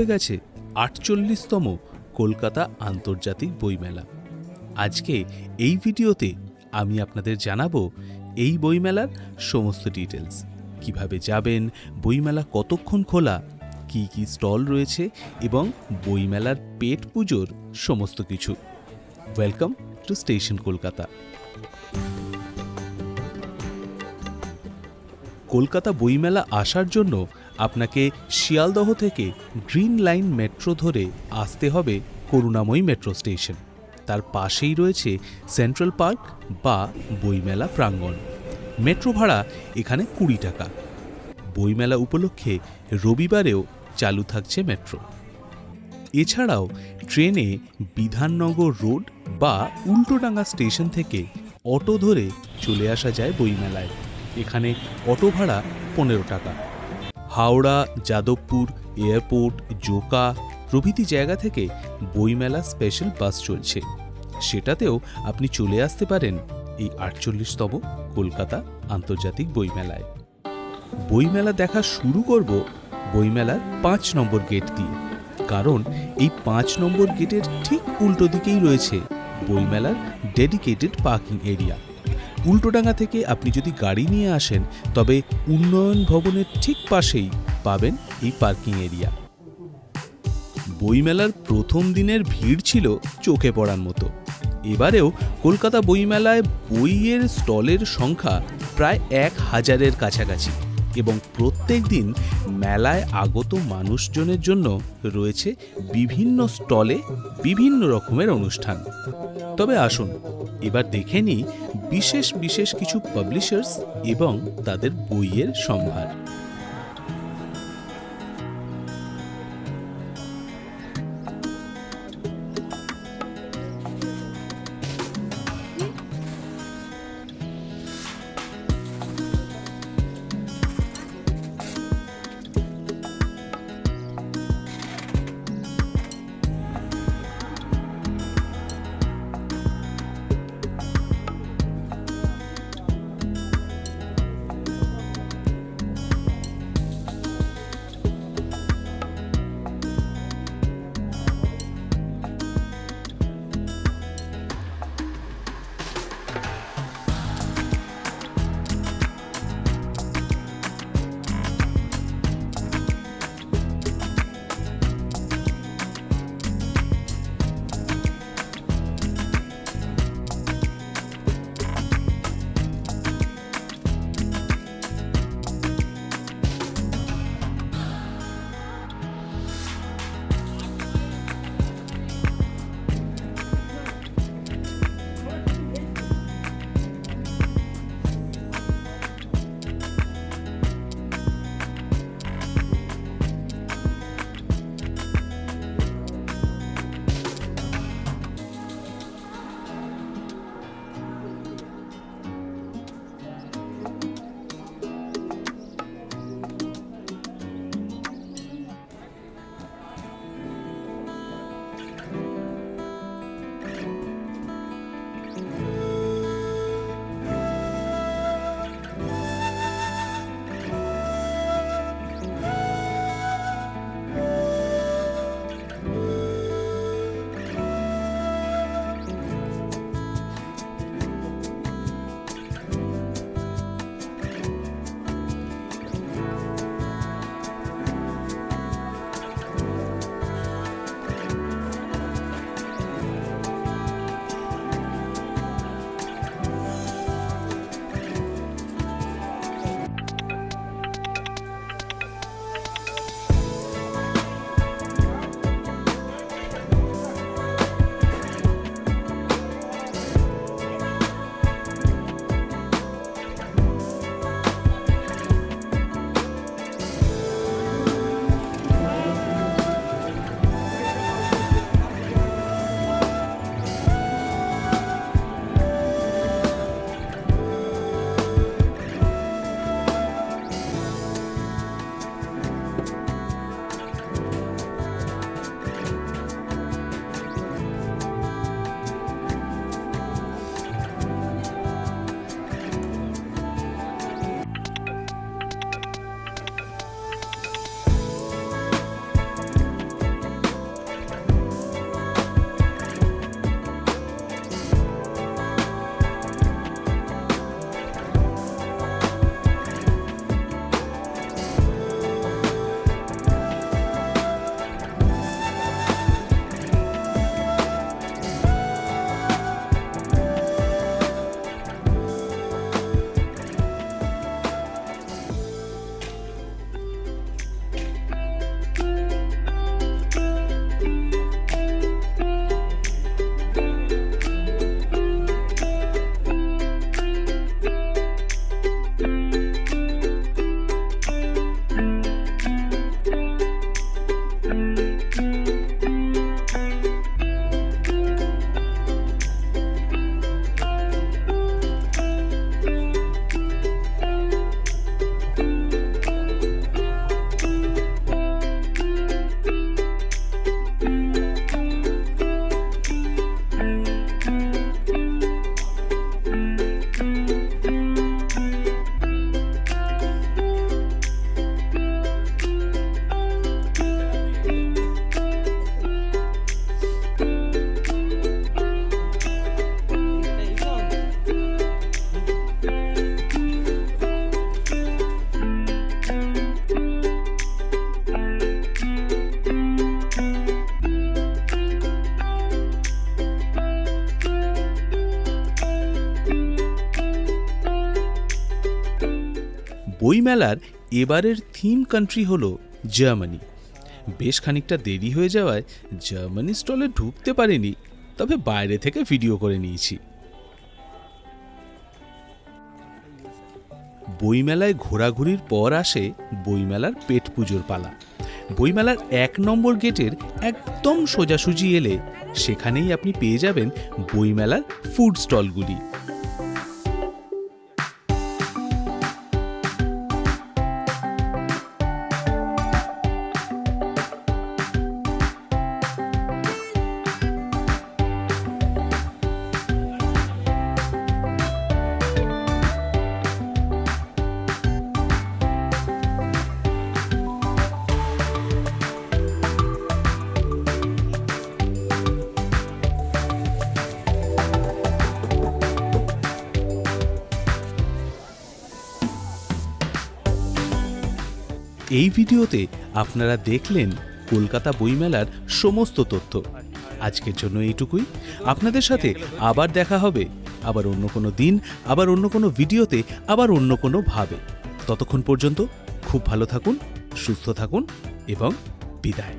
হয়ে গেছে আটচল্লিশতম কলকাতা আন্তর্জাতিক বইমেলা। আজকে এই ভিডিওতে আমি আপনাদের জানাব এই বইমেলার সমস্ত ডিটেলস কীভাবে যাবেন, বইমেলা কতক্ষণ খোলা, কি কি স্টল রয়েছে এবং বইমেলার পেট পুজোর সমস্ত কিছু। Welcome to station Kolkata Kolkata বইমেলা আসার জন্য আপনাকে শিয়ালদহ থেকে গ্রিন লাইন মেট্রো ধরে আসতে হবে করুণাময়ী মেট্রো স্টেশন। তার পাশেই রয়েছে সেন্ট্রাল পার্ক বা বইমেলা প্রাঙ্গণ। মেট্রো ভাড়া এখানে কুড়ি টাকা। বইমেলা উপলক্ষে রবিবারেও চালু থাকছে মেট্রো। এছাড়াও ট্রেনে বিধাননগর রোড বা উল্টোডাঙ্গা স্টেশন থেকে অটো ধরে চলে আসা যায় বইমেলায়। এখানে অটো ভাড়া পনেরো টাকা। হাওড়া, যাদবপুর, এয়ারপোর্ট, জোকা প্রভৃতি জায়গা থেকে বইমেলা স্পেশাল বাস চলছে। সেটাতেও আপনি চলে আসতে পারেন এই আটচল্লিশতম কলকাতা আন্তর্জাতিক বইমেলায়। বইমেলা দেখা শুরু করব বইমেলার পাঁচ নম্বর গেট দিয়ে। কারণ এই পাঁচ নম্বর গেটের ঠিক উল্টো দিকেই রয়েছে বইমেলার ডেডিকেটেড পার্কিং এরিয়া উল্টোডাঙ্গা থেকে আপনি যদি গাড়ি নিয়ে আসেন, তবে উন্নয়ন ভবনের ঠিক পাশেই পাবেন এই পার্কিং এরিয়া। বইমেলার প্রথম দিনের ভিড় ছিল চোখে পড়ার মতো। এবারেও কলকাতা বইমেলায় বইয়ের স্টলের সংখ্যা প্রায় এক হাজারের কাছাকাছি এবং প্রত্যেক দিন মেলায় আগত মানুষজনের জন্য রয়েছে বিভিন্ন স্টলে বিভিন্ন রকমের অনুষ্ঠান। তবে আসুন এবার দেখে নিই বিশেষ বিশেষ কিছু পাবলিশার্স এবং তাদের বইয়ের সম্ভার। বইমেলার এবারের থিম কান্ট্রি হল জার্মানি। বেশ খানিকটা দেরি হয়ে যাওয়ায় জার্মানি স্টলে ঢুকতে পারিনি, তবে বাইরে থেকে ভিডিও করে নিয়েছি। বইমেলায় ঘোরাঘুরির পর আসে বইমেলার পেট পুজোর পালা। বইমেলার এক নম্বর গেটের একদম সোজাসুজি এলে সেখানেই আপনি পেয়ে যাবেন বইমেলার ফুড স্টলগুলি এই ভিডিওতে আপনারা দেখলেন কলকাতা বইমেলার সমস্ত তথ্য। আজকের জন্য এইটুকুই। আপনাদের সাথে আবার দেখা হবে, আবার অন্য কোনো দিন, আবার অন্য কোনো ভিডিওতে, আবার অন্য কোনো ভাবে। ততক্ষণ পর্যন্ত খুব ভালো থাকুন, সুস্থ থাকুন এবং বিদায়।